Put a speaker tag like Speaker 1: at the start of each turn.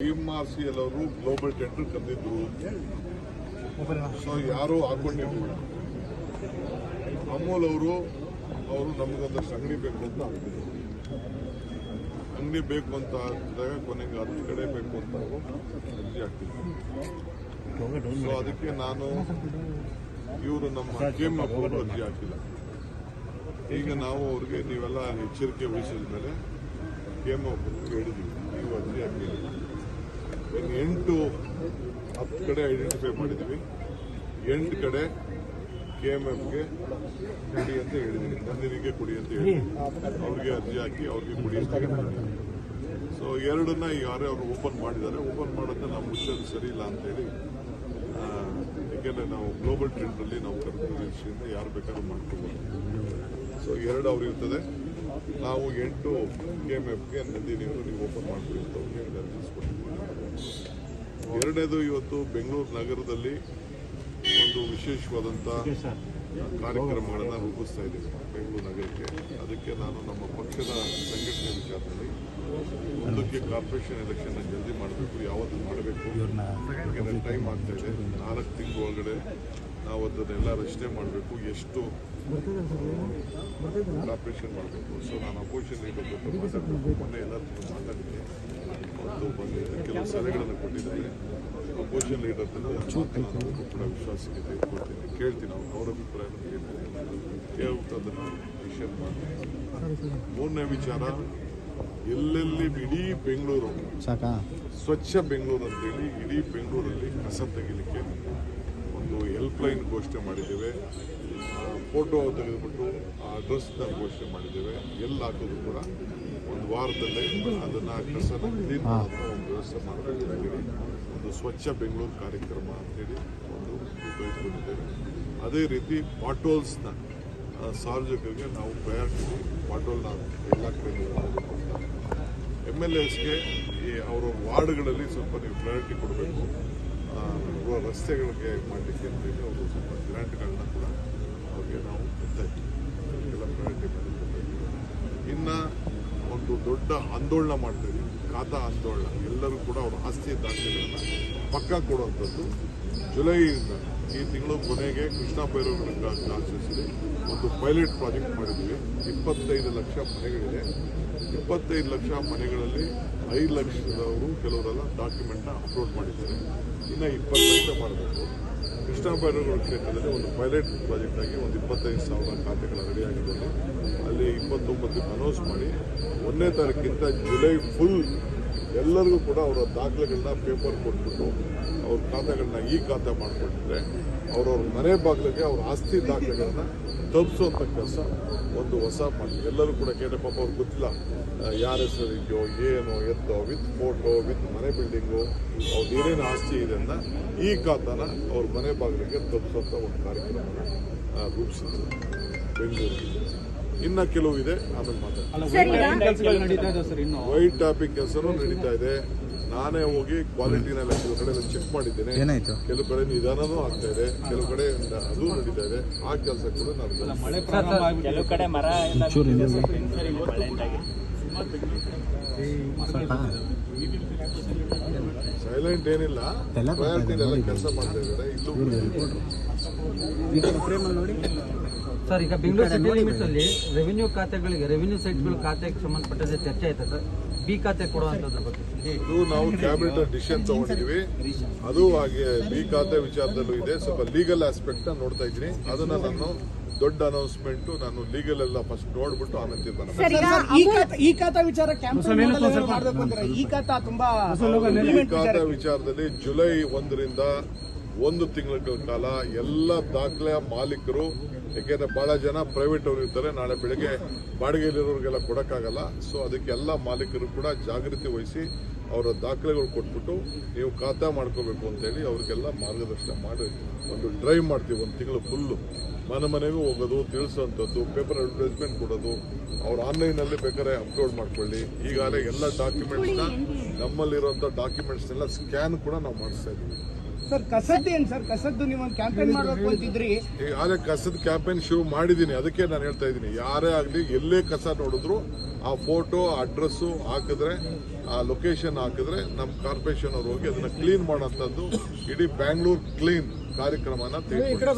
Speaker 1: R C L ಅವರು global tender ಕರೆದಿದ್ರು so ಯಾರು ಹಾಕೊಂಡಿರ್ಲಿಲ್ಲ ಅಮೂಲ್ ಅವರು ಅವರು ನಮಗೊಂದಷ್ಟು ಅಂಗಡಿ ಬೇಕು ಅಂತ ಹಾಕಿದ್ರು ಅಂಗಡಿ ಬೇಕು ಅಂತ ಹಾಕಿದಾಗ ಕೊನೆಗೆ ಹತ್ತು ಕಡೆ ಬೇಕು ಅಂತ ಅರ್ಜಿ ಹಾಕಿದ್ರು. ಸೊ ಅದಕ್ಕೆ ನಾನು ಇವರು ನಮ್ಮ ಕೆಎಂ ಅವರು ಅರ್ಜಿ ಹಾಕಿಲ್ಲ. ಈಗ ನಾವು ಅವ್ರಿಗೆ ನೀವೆಲ್ಲ ಎಚ್ಚರಿಕೆ ವಹಿಸಿದ ಮೇಲೆ ಕೆಎಂ ಅವರು ಹೇಳಿದ್ದೀವಿ ನೀವು ಅರ್ಜಿ ಹಾಕಿಲ್ಲ. ಎಂಟು ಹತ್ತು ಕಡೆ ಐಡೆಂಟಿಫೈ ಮಾಡಿದ್ದೀವಿ ಎಂಟು ಕಡೆ ಕೆ ಎಂ ಎಫ್ಗೆ ಕೊಡಿ ಅಂತ ಹೇಳಿದ್ದೀನಿ ನಂದಿನಿಗೆ ಕೊಡಿ ಅಂತ ಹೇಳಿ ಅವ್ರಿಗೆ ಅರ್ಜಿ ಹಾಕಿ ಅವ್ರಿಗೆ ಕೊಡಿ ಅಂತ ಸೊ ಎರಡನ್ನ ಯಾರೇ ಅವರು ಓಪನ್ ಮಾಡಿದ್ದಾರೆ. ಓಪನ್ ಮಾಡೋದನ್ನ ನಾವು ಮುಚ್ಚೋದು ಸರಿ ಇಲ್ಲ ಅಂತೇಳಿ ಯಾಕೆಂದರೆ ನಾವು ಗ್ಲೋಬಲ್ ಟ್ರೆಂಡಲ್ಲಿ ನಾವು ಕರ್ಕೊಂಡು ಯಾರು ಬೇಕಾದ್ರೂ ಮಾಡ್ಕೋಬೋದು. ಸೊ ಎರಡು ಅವ್ರು ಇರ್ತದೆ. ನಾವು ಎಂಟು ಕೆ ಎಂ ಎಫ್ಗೆ ನಂದಿನಿ ನೀವು ಓಪನ್ ಮಾಡಬೇಕು. ಎರಡನೇದು ಇವತ್ತು ಬೆಂಗಳೂರು ನಗರದಲ್ಲಿ ಒಂದು ವಿಶೇಷವಾದಂಥ ಕಾರ್ಯಕ್ರಮಗಳನ್ನು ರೂಪಿಸ್ತಾ ಇದ್ದೀವಿ ಬೆಂಗಳೂರು ನಗರಕ್ಕೆ. ಅದಕ್ಕೆ ನಾನು ನಮ್ಮ ಪಕ್ಷದ ಸಂಘಟನೆ ವಿಚಾರದಲ್ಲಿ ಮುಂದಕ್ಕೆ ಕಾರ್ಪೊರೇಷನ್ ಎಲೆಕ್ಷನ್ ಜಲ್ದಿ ಮಾಡಬೇಕು ಯಾವತ್ತು ಮಾಡಬೇಕು. ಯಾಕಂದರೆ ಟೈಮ್ ಆಗ್ತಾ ಇದೆ. ನಾಲ್ಕು ತಿಂಗಳ ಒಳಗಡೆ ನಾವು ಅದನ್ನೆಲ್ಲ ರಚನೆ ಮಾಡಬೇಕು. ಎಷ್ಟು ಕಾರ್ಪೊರೇಷನ್ ಮಾಡಬೇಕು. ಸೊ ನಾನು ಅಪೋಸಿಷನ್ ಮೊನ್ನೆ ಎಲ್ಲರೂ ಮಾತಾಡಿದ್ದೆ ಮತ್ತು ಬಂದು ಕೆಲವು ಸಲಹೆಗಳನ್ನು ಕೊಟ್ಟಿದ್ದಾರೆ. ಅಪೋಸಿಷನ್ ಲೀಡರ್ ಮಾತು ನಾನು ಕೂಡ ವಿಶ್ವಾಸಕ್ಕೆ ತೆಗೆದುಕೊಳ್ತೀನಿ ಕೇಳ್ತೀನಿ ಅವ್ರು. ಅವರ ಅಭಿಪ್ರಾಯ ಕೇಳ್ಬಿಟ್ಟು ಅದನ್ನು ಡಿಸಿಷನ್ ಮಾಡ್ತೀನಿ. ಮೂರನೇ ವಿಚಾರ ಎಲ್ಲೆಲ್ಲಿ ಇಡೀ ಬೆಂಗಳೂರು
Speaker 2: ಸಾಕಾ?
Speaker 1: ಸ್ವಚ್ಛ ಬೆಂಗಳೂರು ಅಂತೇಳಿ ಇಡೀ ಬೆಂಗಳೂರಲ್ಲಿ ಕಸ ತೆಗಿಲಿಕ್ಕೆ ಒಂದು ಹೆಲ್ಪ್ ಲೈನ್ ಘೋಷಣೆ ಮಾಡಿದ್ದೇವೆ. ಫೋಟೋ ತೆಗೆದುಬಿಟ್ಟು ಆ ಡ್ರೆಸ್ನ ಘೋಷಣೆ ಮಾಡಿದ್ದೇವೆ. ಎಲ್ಲಿ ಹಾಕೋದು ಕೂಡ ಒಂದು ವಾರದಲ್ಲೇ ಅದನ್ನು ಕಸನ ಕ್ಲೀನ್ ಒಂದು ವ್ಯವಸ್ಥೆ ಮಾಡಬೇಕು ಅಂತೇಳಿ ಒಂದು ಸ್ವಚ್ಛ ಬೆಂಗಳೂರು ಕಾರ್ಯಕ್ರಮ ಅಂತೇಳಿ ಒಂದು ತೆಗೆದುಕೊಂಡಿದ್ದೇವೆ ಅದೇ ರೀತಿ ಪಾಟೋಲ್ಸ್ನ ಸಾರ್ವಜನಿಕರಿಗೆ ನಾವು ಪ್ರಯಾರಿಟಿ ಪಾಟೋಲ್ನ ಎಲ್ಲ ಕಡೆ ಎಂ ಎಲ್ ಎಸ್ಗೆ ಈ ಅವರ ವಾರ್ಡ್ಗಳಲ್ಲಿ ಸ್ವಲ್ಪ ನೀವು ಪ್ರಯಾರಿಟಿ ಕೊಡಬೇಕು. ರಸ್ತೆಗಳಿಗೆ ಮಾಡಲಿಕ್ಕೆ ಅಂತೇಳಿ ಅವರು ಸ್ವಲ್ಪ ಗ್ರಾಂಟ್ಗಳನ್ನ ಕೂಡ ಅವ್ರಿಗೆ ನಾವು ಎಲ್ಲ ಇನ್ನು ಒಂದು ದೊಡ್ಡ ಆಂದೋಲನ ಮಾಡ್ತಾ ಇದ್ದೀವಿ ಖಾತಾ ಆಂದೋಲನ ಎಲ್ಲರೂ ಕೂಡ ಅವರ ಆಸ್ತಿ ದಾಖಲೆಗಳನ್ನು ಪಕ್ಕ ಕೊಡುವಂಥದ್ದು. ಜುಲೈಯಿಂದ ಈ ತಿಂಗಳು ಕೊನೆಗೆ ಕೃಷ್ಣ ಭೈರವಗಳಿಂದ ಆಚರಿಸಿದೆ. ಒಂದು ಪೈಲಟ್ ಪ್ರಾಜೆಕ್ಟ್ ಮಾಡಿದ್ದೀವಿ. ಇಪ್ಪತ್ತೈದು ಲಕ್ಷ ಮನೆಗಳಿದೆ ಇಪ್ಪತ್ತೈದು ಲಕ್ಷ ಮನೆಗಳಲ್ಲಿ ಐದು ಲಕ್ಷದವರು ಕೆಲವರೆಲ್ಲ ಡಾಕ್ಯುಮೆಂಟ್ನ ಅಪ್ಲೋಡ್ ಮಾಡಿದ್ದಾರೆ ಇನ್ನು ಇಪ್ಪತ್ತು ಲಕ್ಷ ಮಾಡಬೇಕು ಕೃಷ್ಣ ಭೈರವಗಳ ಕ್ಷೇತ್ರದಲ್ಲಿ ಒಂದು ಪೈಲಟ್ ಪ್ರಾಜೆಕ್ಟ್ ಆಗಿ ಒಂದು ಇಪ್ಪತ್ತೈದು ಸಾವಿರ ಖಾತೆಗಳ ರೆಡಿಯಾಗಿದ್ದಾರೆ. ಅಲ್ಲಿ ಇಪ್ಪತ್ತೊಂಬತ್ತು ಅನೌನ್ಸ್ ಮಾಡಿ, ಒಂದನೇ ತಾರೀಕಿಂತ ಜುಲೈ ಫುಲ್ ಎಲ್ಲರಿಗೂ ಕೂಡ ಅವರ ದಾಖಲೆಗಳನ್ನ ಪೇಪರ್ ಕೊಟ್ಬಿಟ್ಟು ಅವ್ರ ಖಾತೆಗಳನ್ನ ಈ ಖಾತೆ ಮಾಡಿಕೊಟ್ಟಿದ್ರೆ, ಅವ್ರವ್ರ ಮನೆ ಬಾಗಿಲಿಗೆ ಅವ್ರ ಆಸ್ತಿ ದಾಖಲೆಗಳನ್ನ ತಲುಪಿಸುವಂಥ ಕೆಲಸ. ಒಂದು ಹೊಸ ಮಾಡಿ ಎಲ್ಲರೂ ಕೂಡ ಕೇಳಪ್ಪ ಪಾಪ ಅವ್ರು ಗೊತ್ತಿಲ್ಲ. ಯಾರ ಹೆಸರು ಇದೆಯೋ ಏನು ಎತ್ತೋ ವಿತ್ ಫೋಟೋ ವಿತ್ ಮನೆ ಬಿಲ್ಡಿಂಗು ಅವ್ರದ್ದು ಏನೇನು ಆಸ್ತಿ ಇದೆ ಅಂತ ಈ ಖಾತಾನ ಅವ್ರ ಮನೆ ಬಾಗಿಲಿಗೆ ತಪ್ಪಿಸುವಂಥ ಒಂದು ಕಾರ್ಯಕ್ರಮನ ಆ, ರೂಪಿಸಿದ್ರು. ಬೆಂಗಳೂರಿಗೆ ಇನ್ನು ಕೆಲವು ಇದೆ ಆಮೇಲೆ
Speaker 3: ಇನ್ನು.
Speaker 1: ವೈಟ್ ಟಾಪಿಕ್ ಕೆಲಸನೂ ನಡೀತಾ ಇದೆ. ನಾನೇ ಹೋಗಿ ಕ್ವಾಲಿಟಿನೆಲ್ಲ ಕೆಲವು ಕಡೆ ಚೆಕ್ ಮಾಡಿದ್ದೇನೆ.
Speaker 2: ಏನಾಯ್ತು?
Speaker 1: ಕೆಲವು ಕಡೆ ನಿಧಾನನೂ ಆಗ್ತಾ ಇದೆ. ಕೆಲವು ಕಡೆ ಅದು ನಡೀತಾ ಇದೆ. ಆ ಕೆಲಸ ಕೂಡ ನಾನು.
Speaker 4: ಕೆಲವು ಕಡೆ ಮರ
Speaker 1: ಸೈಲೆಂಟ್ ಏನಿಲ್ಲ.
Speaker 2: ಎಲ್ಲ.
Speaker 1: ಕೆಲಸ ಮಾಡ್ತಾ ಇದ್ದಾರೆ. ನೋಡಿ.
Speaker 3: ಸರ್ ಈಗ ಬೆಂಗಳೂರು ಸಿಟಿ ಲಿಮಿಟ್ಸ್ ಅಲ್ಲಿ ರೆವಿನ್ಯೂ ಖಾತೆಗಳಿಗೆ ರೆವಿನ್ಯೂ ಸೈಟ್ಗಳ ಖಾತೆಗೆ ಸಂಬಂಧಪಟ್ಟಂತೆ ಚರ್ಚೆ ಆಯ್ತಾ ಸರ್? ಬಿ ಖಾತೆ ಕೊಡುವಂತದ್ರ ಬಗ್ಗೆ
Speaker 1: ಇದು ನಾವು ಕ್ಯಾಬಿನೆಟ್ ಡಿಸಿಷನ್ ತಗೊಂಡಿದೀವಿ ಅದು ಹಾಗೆ ಬಿ ಖಾತೆ ವಿಚಾರದಲ್ಲೂ ಇದೆ ಸ್ವಲ್ಪ ಲೀಗಲ್ ಆಸ್ಪೆಕ್ಟ್ ನೋಡ್ತಾ ಇದ್ದೀನಿ ಅದನ್ನ ನಾನು ದೊಡ್ಡ ಅನೌನ್ಸ್ಮೆಂಟ್ ನಾನು ಲೀಗಲ್ ಎಲ್ಲ ಫಸ್ಟ್ ನೋಡ್ಬಿಟ್ಟು ಆಮೇಲೆ ತೀರ್ಮಾನ
Speaker 5: ಸರ್, ಈ ಖಾತಾ ಈ ಖಾತಾ ವಿಚಾರ ಕ್ಯಾಂಪೇನ್ ಮಾಡಬೇಕು ಈ ಖಾತಾ ತುಂಬಾ
Speaker 1: ಈ ಖಾತಾ ವಿಚಾರದಲ್ಲಿ ಜುಲೈ ಒಂದರಿಂದ ಒಂದು ತಿಂಗಳ ಕಾಲ ಎಲ್ಲ ದಾಖಲೆ ಮಾಲೀಕರು ಯಾಕೆಂದ್ರೆ ಬಹಳ ಜನ ಪ್ರೈವೇಟ್ ಅವರು ಇರ್ತಾರೆ ನಾಳೆ ಬೆಳಗ್ಗೆ ಬಾಡಿಗೆಯಲ್ಲಿರೋರಿಗೆಲ್ಲ ಕೊಡೋಕ್ಕಾಗಲ್ಲ. ಸೊ ಅದಕ್ಕೆ ಎಲ್ಲ ಮಾಲೀಕರು ಕೂಡ ಜಾಗೃತಿ ವಹಿಸಿ ಅವರ ದಾಖಲೆಗಳು ಕೊಟ್ಬಿಟ್ಟು ನೀವು ಖಾತೆ ಮಾಡ್ಕೋಬೇಕು ಅಂತೇಳಿ ಅವ್ರಿಗೆಲ್ಲ ಮಾರ್ಗದರ್ಶನ ಮಾಡಿ ಒಂದು ಡ್ರೈವ್ ಮಾಡ್ತೀವಿ ಒಂದು ತಿಂಗಳು ಫುಲ್ಲು ಮನೆ ಮನೆಗೂ ಹೋಗೋದು ತಿಳಿಸೋಂಥದ್ದು ಪೇಪರ್ ಅಡ್ವರ್ಟೈಸ್ಮೆಂಟ್ ಕೊಡೋದು ಅವ್ರು ಆನ್ಲೈನಲ್ಲಿ ಬೇಕಾದ್ರೆ ಅಪ್ಲೋಡ್ ಮಾಡ್ಕೊಳ್ಳಿ. ಈಗಾಗಲೇ ಎಲ್ಲ ಡಾಕ್ಯುಮೆಂಟ್ಸ್ನ ನಮ್ಮಲ್ಲಿರುವಂಥ ಡಾಕ್ಯುಮೆಂಟ್ಸ್ನೆಲ್ಲ ಸ್ಕ್ಯಾನ್ ಕೂಡ ನಾವು ಮಾಡಿಸ್ತಾ ಇದ್ದೀವಿ.
Speaker 5: Sir ಕಸದ್ದೇನ್ sir? ಕಸದ್ದು ನೀವು ಕ್ಯಾಂಪೇನ್ ಮಾಡಬೇಕು ಅಂತಿದ್ರಿ.
Speaker 1: ಕಸದ ಕ್ಯಾಂಪೇನ್ ಶುರು ಮಾಡಿದ್ದೀನಿ ಅದಕ್ಕೆ ನಾನು ಹೇಳ್ತಾ ಇದ್ದೀನಿ. ಯಾರೇ ಆಗಲಿ ಎಲ್ಲೇ ಕಸ ನೋಡಿದ್ರು ಆ ಫೋಟೋ ಅಡ್ರೆಸ್ಸು ಹಾಕಿದ್ರೆ ಆ ಲೊಕೇಶನ್ ಹಾಕಿದ್ರೆ ನಮ್ಮ ಕಾರ್ಪೊರೇಷನ್ ಅವ್ರು ಹೋಗಿ ಅದನ್ನ ಕ್ಲೀನ್ ಮಾಡೋಂಥದ್ದು. ಇಡೀ ಬ್ಯಾಂಗ್ಳೂರ್ ಕ್ಲೀನ್ ಕಾರ್ಯಕ್ರಮನ ತೆಗೆದುಕೊಂಡು